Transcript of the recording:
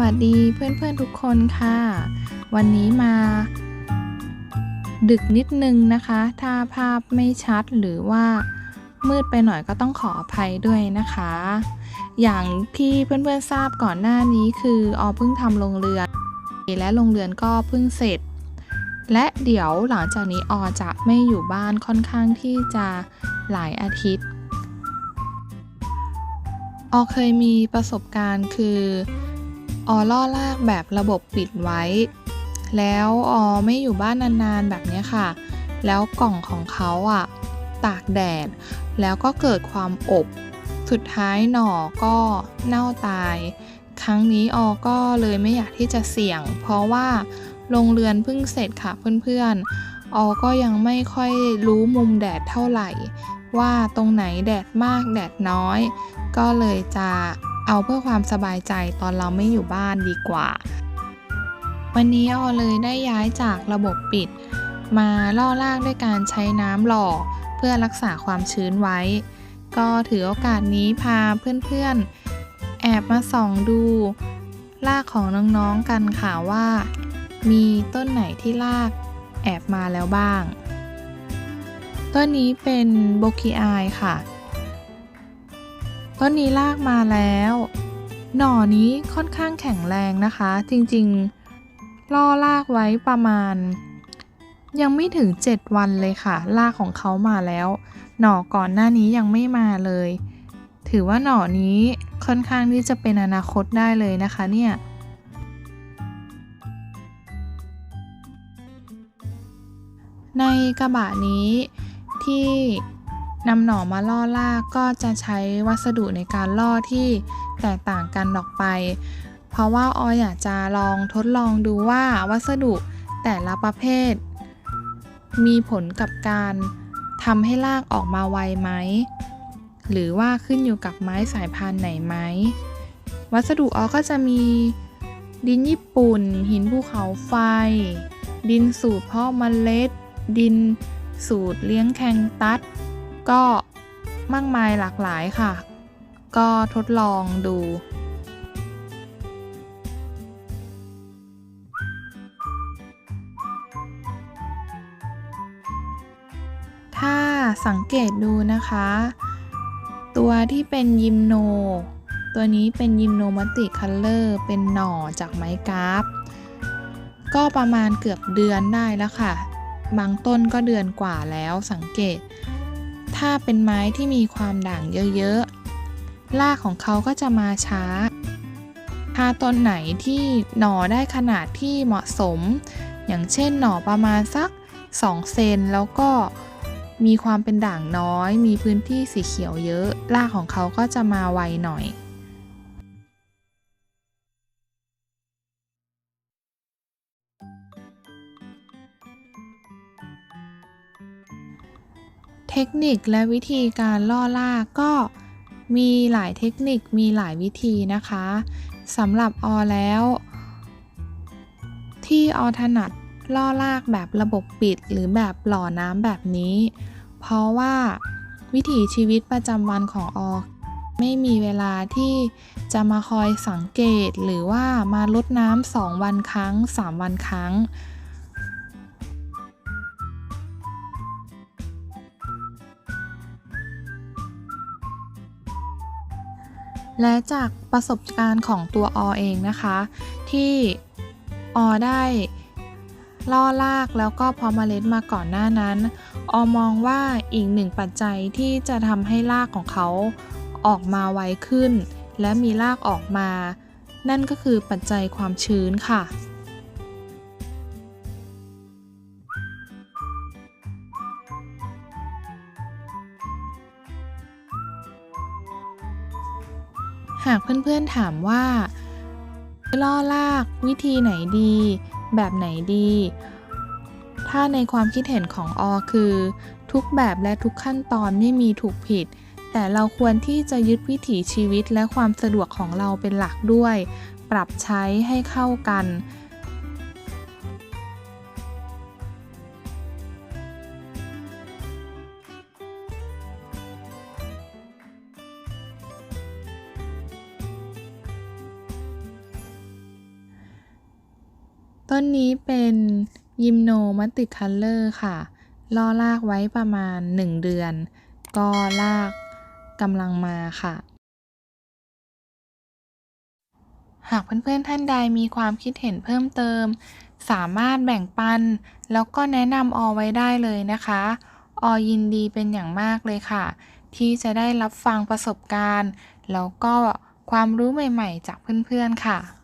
วัสดีเพื่อนๆทุกคนค่ะ วันนี้มา ดึกนิดนึงนะคะ ถ้าภาพไม่ชัดหรือว่ามืดไปหน่อยก็ต้องขออภัยด้วยนะคะ อย่างที่เพื่อนๆทราบก่อนหน้านี้คือออเพิ่งทำโรงเรือนและโรงเรือนก็เพิ่งเสร็จ และเดี๋ยวหลังจากนี้ออจะไม่อยู่บ้านค่อนข้างที่จะหลายอาทิตย์ ออเคยมีประสบการณ์คือ ออล่อลากแบบระบบปิดไว้ แล้วออไม่อยู่บ้านนานๆแบบนี้ค่ะ แล้วกล่องของเขาอะตากแดด แล้วก็เกิดความอบ สุดท้ายหน่อก็เน่าตาย ครั้งนี้ออก็เลยไม่อยากที่จะเสี่ยง เพราะว่าโรงเรือนเพิ่งเสร็จค่ะเพื่อนๆ ออก็ยังไม่ค่อยรู้มุมแดดเท่าไหร่ ว่าตรงไหนแดดมากแดดน้อย ก็เลยจะ เอาเพื่อความสบายใจตอนเราไม่อยู่บ้านดีกว่า วันนี้ออเลยได้ย้ายจากระบบปิด มาล่อลากด้วยการใช้น้ำหล่อ เพื่อรักษาความชื้นไว้ ก็ถือโอกาสนี้พาเพื่อนๆ แอบมาส่องดูลากของน้องๆกันค่ะว่า มีต้นไหนที่ลากแอบมาแล้วบ้าง ต้นนี้เป็นโบกีอายค่ะ ต้นนี้ลากมาแล้ว หน่อนี้ค่อนข้างแข็งแรงนะคะ จริงๆ ล่อลากไว้ประมาณ ยังไม่ถึง 7 วันเลยค่ะ ลากของเขามาแล้ว หน่อก่อนหน้านี้ยังไม่มาเลย ถือว่าหน่อนี้ค่อนข้างที่จะเป็นอนาคตได้เลยนะคะเนี่ยในกระบะนี้ที่ นำหน่อมาล่อลากก็จะใช้วัสดุในการล่อที่แตกต่างกันออกไป เพราะว่าออยอยากจะลองทดลองดูว่าวัสดุแต่ละประเภท มีผลกับการทำให้ลากออกมาไวไหม หรือว่าขึ้นอยู่กับไม้สายพันธุ์ไหนไหม วัสดุออก็จะมีดินญี่ปุ่น หินภูเขาไฟ ดินสูตรเพาะเมล็ด ดินสูตรเลี้ยงแคงตัส ก็มากมายหลากหลายค่ะ ก็ทดลองดู ถ้าสังเกตดูนะคะ ตัวที่เป็นยิมโน ตัวนี้เป็นยิมโนมัตติคัลเลอร์ เป็นหน่อจากไม้กราฟ ก็ประมาณเกือบเดือนได้แล้วค่ะ บางต้นก็เดือนกว่าแล้วสังเกต ถ้าเป็นไม้ที่มีความด่างเยอะๆรากของเขาก็จะมาช้า ถ้าต้นไหนที่หน่อได้ขนาดที่เหมาะสม อย่างเช่นหน่อประมาณสัก 2 เซนแล้วก็มีความเป็นด่างน้อย มีพื้นที่สีเขียวเยอะ รากของเขาก็จะมาไวหน่อย เทคนิคและวิธีการล่อลากก็มีหลายเทคนิคมีหลายวิธีนะคะสำหรับออแล้ว ที่ออถนัดล่อลากแบบระบบปิดหรือแบบหล่อน้ำแบบนี้ เพราะว่าวิถีชีวิตประจำวันของออไม่มีเวลาที่จะมาคอยสังเกตหรือว่ามาลดน้ำสองวันครั้ง 3 วันครั้ง และจากประสบการณ์ของตัวอเองนะคะ ที่อได้ล่อลากแล้วก็พอมเมล็ดมาก่อนหน้านั้นอมองว่าอีกหนึ่งปัจจัยที่จะทำให้รากของเขาออกมาไวขึ้น และมีรากออกมา นั่นก็คือปัจจัยความชื้นค่ะ หากเพื่อนๆถามว่าล่อลากวิธีไหนดี แบบไหนดี ถ้าในความคิดเห็นของออคือ ทุกแบบและทุกขั้นตอนไม่มีถูกผิด แต่เราควรที่จะยึดวิถีชีวิตและความสะดวกของเราเป็นหลักด้วย ปรับใช้ให้เข้ากัน ต้นนี้เป็นยิมโนมัตติคัลเลอร์ค่ะ ล่อลากไว้ประมาณ 1 เดือน ก็ลากกำลังมาค่ะ หากเพื่อนๆท่านใดมีความคิดเห็นเพิ่มเติม สามารถแบ่งปัน แล้วก็แนะนำออไว้ได้เลยนะคะออยินดีเป็นอย่างมากเลยค่ะ ที่จะได้รับฟังประสบการณ์ แล้วก็ความรู้ใหม่ๆ จากเพื่อนๆค่ะ